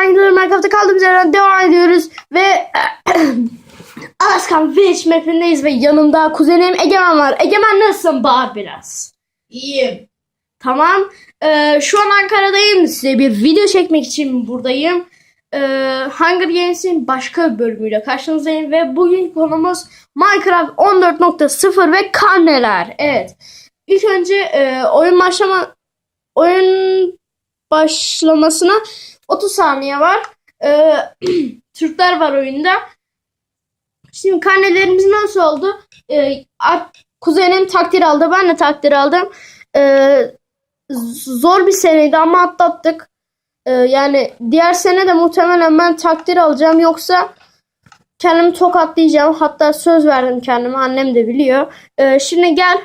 Minecraft Minecraft'ta kaldığımız yerden devam ediyoruz ve Alaskan Village map'indeyiz ve yanımda kuzenim Egemen var. Egemen nasılsın? Bağır biraz. İyiyim. Tamam. Ee, şu an Ankara'dayım. Size bir video çekmek için buradayım. Ee, Hunger Games'in başka bir bölümüyle karşınızdayım ve bugün konumuz Minecraft 14.0 ve karneler. Evet. İlk önce e, oyun başlama oyun başlamasına 30 saniye var. Ee, Türkler var oyunda. Şimdi karnelerimiz nasıl oldu? Ee, kuzenim takdir aldı. Ben de takdir aldım. Ee, zor bir seneydi ama atlattık. Ee, yani diğer sene de muhtemelen ben takdir alacağım. Yoksa kendimi tokatlayacağım. Hatta söz verdim kendime. Annem de biliyor. Ee, şimdi gel.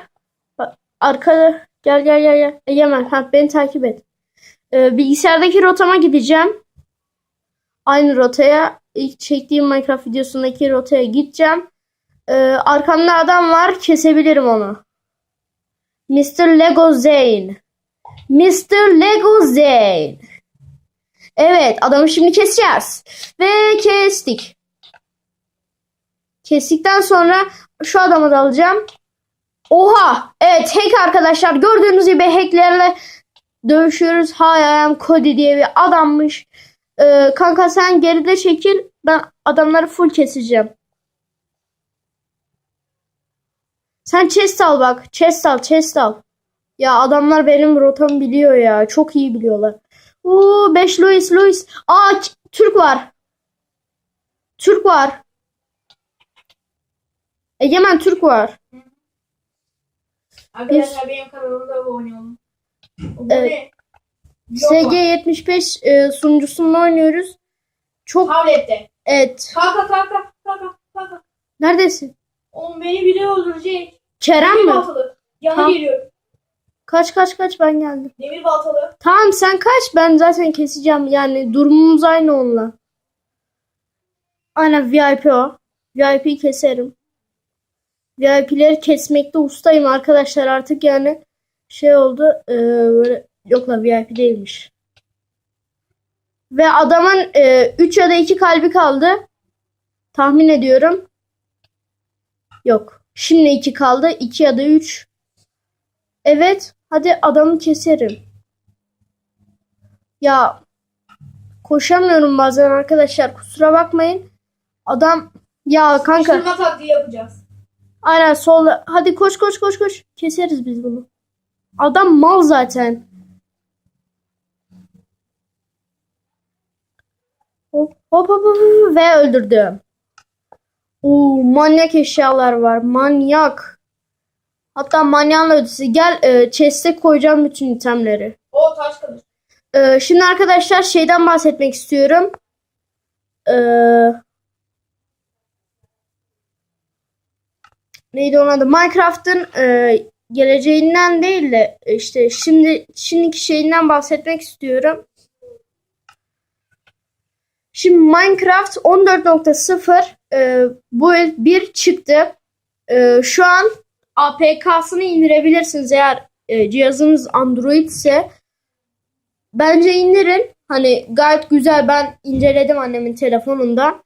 Arkada gel gel gel gel. Egemen ha, beni takip et. Ee, bilgisayardaki rotama gideceğim. Aynı rotaya ilk çektiğim Minecraft videosundaki rotaya gideceğim. Ee, arkamda adam var. Kesebilirim onu. Mr. Lego Zane. Mr. Lego Zane. Evet adamı şimdi keseceğiz. Ve kestik. Kestikten sonra şu adamı da alacağım. Oha! Evet hack arkadaşlar. Gördüğünüz gibi hacklerle dövüşüyoruz. Hi I am Cody diye bir adammış. Ee, kanka sen geride çekil. Ben adamları full keseceğim. Sen chest al bak. Chest al, chest al. Ya adamlar benim rotamı biliyor ya. Çok iyi biliyorlar. Oo 5 Louis Louis. Aa Türk var. Türk var. Egemen Türk var. Arkadaşlar benim kanalımda abone olun. O Evet. ne? Yok mu? SG75 e, sunucusunda oynuyoruz. Çok Tablette. evet. Kalka kalka kalka kalka. Neredesin? Oğlum beni biri öldürecek. Kerem Demir mi? baltalı. Yana Tamam. geliyorum. Kaç kaç kaç ben geldim. Demir baltalı. Tamam sen kaç ben zaten keseceğim yani durumumuz aynı onunla. Aynen VIP o. VIP'yi keserim. VIP'leri kesmekte ustayım arkadaşlar artık yani şey oldu e, böyle yok la VIP değilmiş. Ve adamın 3 ya da 2 kalbi kaldı. Tahmin ediyorum. Yok. Şimdi 2 kaldı. 2 ya da 3. Evet. Hadi adamı keserim. Ya koşamıyorum bazen arkadaşlar. Kusura bakmayın. Adam ya kanka Kışkırtma taktiği yapacağız. aynen solda. Hadi koş koş koş koş. Keseriz biz bunu. Adam mal zaten. Hop hop hop, hop, ve öldürdüm. Oo manyak eşyalar var. Manyak. Hatta manyağın ötesi. Gel e, chest'e koyacağım bütün itemleri. O taş kılıç. Ee, şimdi arkadaşlar şeyden bahsetmek istiyorum. Ee, neydi onun adı? Minecraft'ın e, geleceğinden değil de işte şimdi şimdiki şeyinden bahsetmek istiyorum. Şimdi Minecraft 14.0 e, bu bir çıktı. E, şu an APK'sını indirebilirsiniz eğer e, cihazınız Android ise. Bence indirin. Hani gayet güzel. Ben inceledim annemin telefonunda.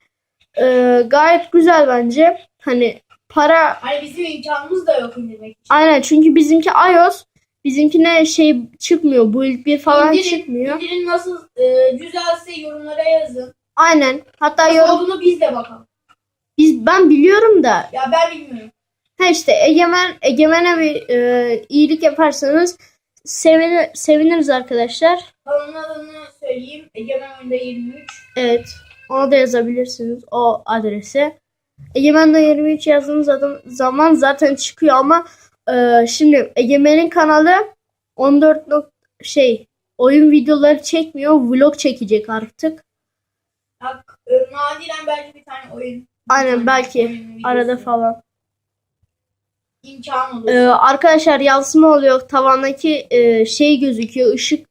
Ee, gayet güzel bence. Hani para Hani bizim imkanımız da yok indirmek için. aynen çünkü bizimki iOS. Bizimkine şey çıkmıyor. Build 1 falan İndirin, çıkmıyor. indirin nasıl e, güzelse yorumlara yazın. Aynen. Hatta Nasıl yorum olduğunu biz de bakalım. biz ben biliyorum da Ya ben bilmiyorum. ha işte Egemen Egemen'e bir e, iyilik yaparsanız sevinir, seviniriz arkadaşlar. Kanalın adını söyleyeyim. Egemen Oyunda 23. Evet. Ona da yazabilirsiniz o adrese. Egemen de 23 yazdığınız adam, zaman zaten çıkıyor ama e, şimdi Egemen'in kanalı 14 nok- şey oyun videoları çekmiyor. Vlog çekecek artık. Bak, e, nadiren belki bir tane oyun. Aynen, belki. oyun Arada falan. İmkan olur. E, arkadaşlar yansıma oluyor. Tavandaki e, şey gözüküyor. ışık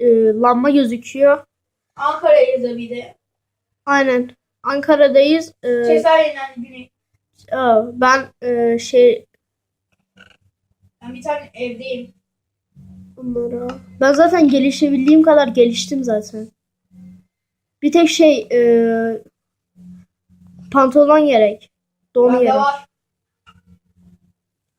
e, lamba gözüküyor. Ankara yazı bir de. Aynen. Ankara'dayız. E, Cesaretten güney. aa, ben e, şey Ben bir tane evdeyim. Bunlara. Ben zaten gelişebildiğim kadar geliştim zaten. Bir tek şey e, pantolon gerek. Don Bende gerek. var.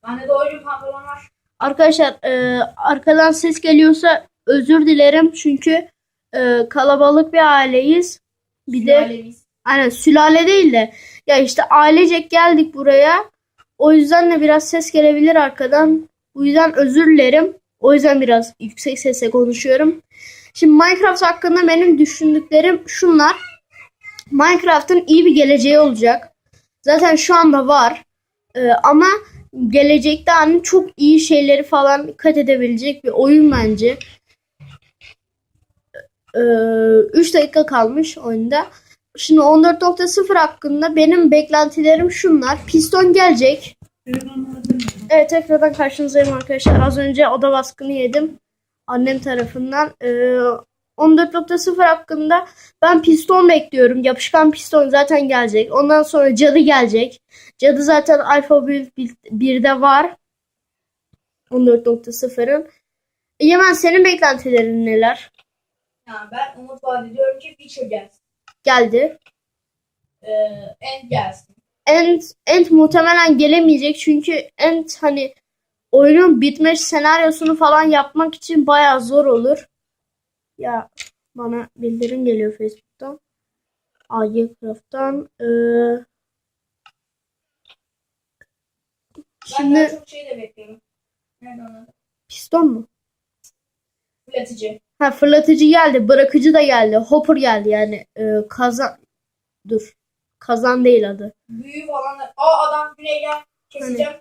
Bende doğru pantolon var. Arkadaşlar e, arkadan ses geliyorsa özür dilerim çünkü e, kalabalık bir aileyiz. Bir de Sülalemiz. Aynen sülale değil de ya işte ailecek geldik buraya. O yüzden de biraz ses gelebilir arkadan. Bu yüzden özür dilerim. O yüzden biraz yüksek sesle konuşuyorum. Şimdi Minecraft hakkında benim düşündüklerim şunlar. Minecraft'ın iyi bir geleceği olacak. Zaten şu anda var. Ee, ama gelecekte hani çok iyi şeyleri falan kat edebilecek bir oyun bence. 3 dakika kalmış oyunda. Şimdi 14.0 hakkında benim beklentilerim şunlar. Piston gelecek. Evet tekrardan karşınızdayım arkadaşlar. Az önce oda baskını yedim. Annem tarafından. Ee, 14.0 hakkında ben piston bekliyorum. Yapışkan piston zaten gelecek. Ondan sonra cadı gelecek. Cadı zaten Alpha Build 1'de var. 14.0'ın. Yemen senin beklentilerin neler? Yani ben umut vaat ediyorum ki Witcher gelsin. Geldi. Ee, End gelsin. End, End muhtemelen gelemeyecek çünkü End hani oyunun bitme senaryosunu falan yapmak için bayağı zor olur. Ya bana bildirim geliyor Facebook'tan. AG Craft'tan. Ee, Ben daha şimdi çok şey de bekliyorum. Nerede onun? piston mu? Fırlatıcı. Ha fırlatıcı geldi, bırakıcı da geldi, hopper geldi yani e, kazan dur. Kazan değil adı. Büyü falan da. Aa adam gel. Keseceğim.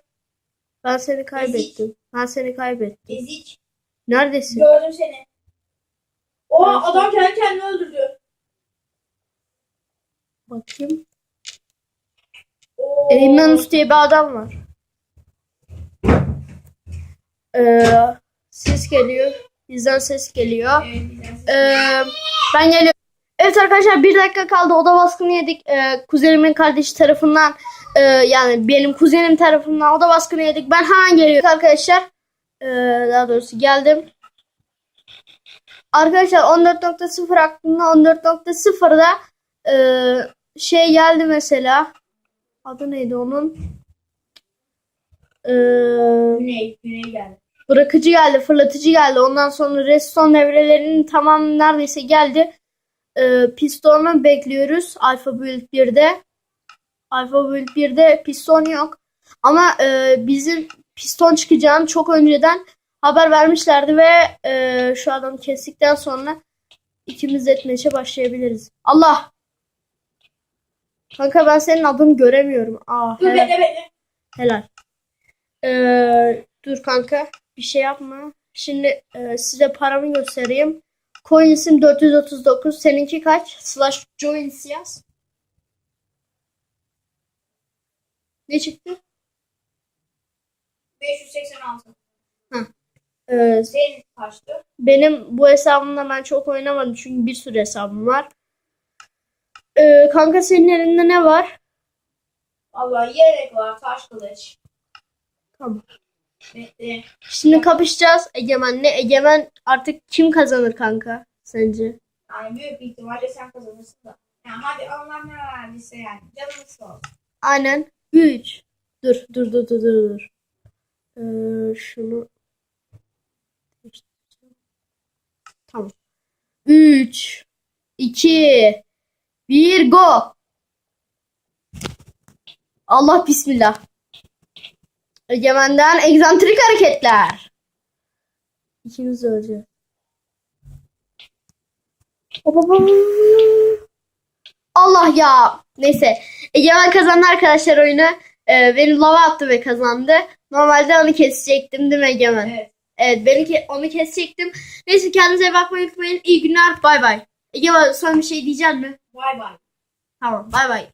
Ben seni kaybettim. Ben seni kaybettim. Ezik. Neredesin? Gördüm seni. Oha Neresi? adam kendi kendini öldürdü. Bakayım. Oo. Diye bir adam var. Ee, ses geliyor. Bizden ses geliyor. Evet. Ee, ben geliyorum. Evet arkadaşlar bir dakika kaldı. Oda baskını yedik. Ee, kuzenimin kardeşi tarafından e, yani benim kuzenim tarafından oda baskını yedik. Ben hemen geliyorum arkadaşlar. Ee, daha doğrusu geldim. Arkadaşlar 14.0 hakkında 14.0'da e, şey geldi mesela. Adı neydi onun? Ee, Güney. Güney geldi. Bırakıcı geldi, fırlatıcı geldi. Ondan sonra redstone devrelerinin tamamı neredeyse geldi. Ee, pistonu bekliyoruz Alpha Build 1'de. Alpha Build 1'de piston yok. Ama e, bizim piston çıkacağını çok önceden haber vermişlerdi ve e, şu adamı kestikten sonra ikimiz etmeşe başlayabiliriz. Allah! Kanka ben senin adını göremiyorum. Aa, Dur helal. bekle. Helal. Ee, dur kanka. Bir şey yapma. Şimdi e, size paramı göstereyim. Coins'im 439. Seninki kaç? Slash joins yaz. Ne çıktı? 586. Ee, Senin kaçtı? benim bu hesabımda ben çok oynamadım. Çünkü bir sürü hesabım var. Ee, kanka senin elinde ne var? Vallahi yelek var. Taş kılıç. Tamam. Şimdi kapışacağız Egemen'le. Egemen artık kim kazanır kanka? Sence? Yani büyük bir ihtimalle sen kazanırsın da. Yani hadi Allah ne verdiyse yani. Canımız sağ olsun. Aynen. 3. Dur dur dur dur dur. dur. Ee, şunu Tamam. 3 2 1 go. Allah bismillah. Egemen'den egzantrik hareketler. İkimiz öleceğiz. Allah ya. Neyse. Egemen kazandı arkadaşlar oyunu. Ee, beni lava attı ve kazandı. Normalde onu kesecektim değil mi Egemen? Evet. Evet beni ke- onu kesecektim. Neyse kendinize bakmayı unutmayın. İyi günler. Bay bay. Egemen son bir şey diyecek mi? Bay bay. Tamam bay bay.